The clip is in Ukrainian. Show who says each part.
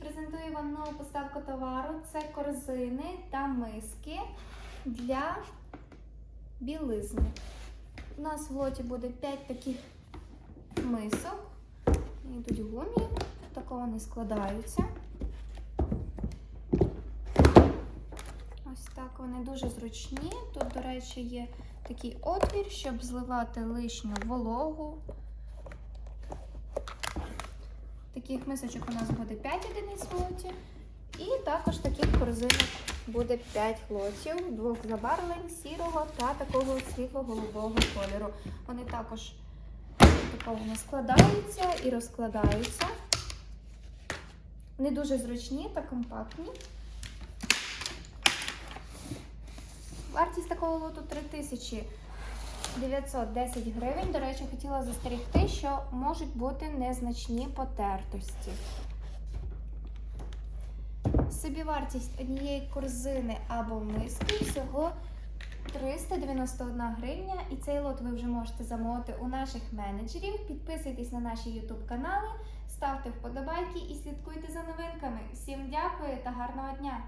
Speaker 1: презентую вам нову поставку товару. Це корзини та миски для білизни. У нас в лоті буде 5 таких мисок. Вони Йдуть гумі, такого не складаються. Ось так вони дуже зручні. Тут, до речі, є такий отвір, щоб зливати лишню вологу. Таких мисочок у нас буде 5 одиниць лоті. І також таких корзинок буде 5 лотів, двох забарвлень, сірого та такого світло-голубого кольору. Вони також такого складаються і розкладаються. Вони дуже зручні та компактні. Вартість такого лоту 3910 гривень. До речі, хотіла застерігти, що можуть бути незначні потертості. Собівартість однієї корзини або миски всього 391 гривня. І цей лот ви вже можете замовити у наших менеджерів. Підписуйтесь на наші YouTube канали, ставте вподобайки і слідкуйте за новинками. Всім дякую та гарного дня!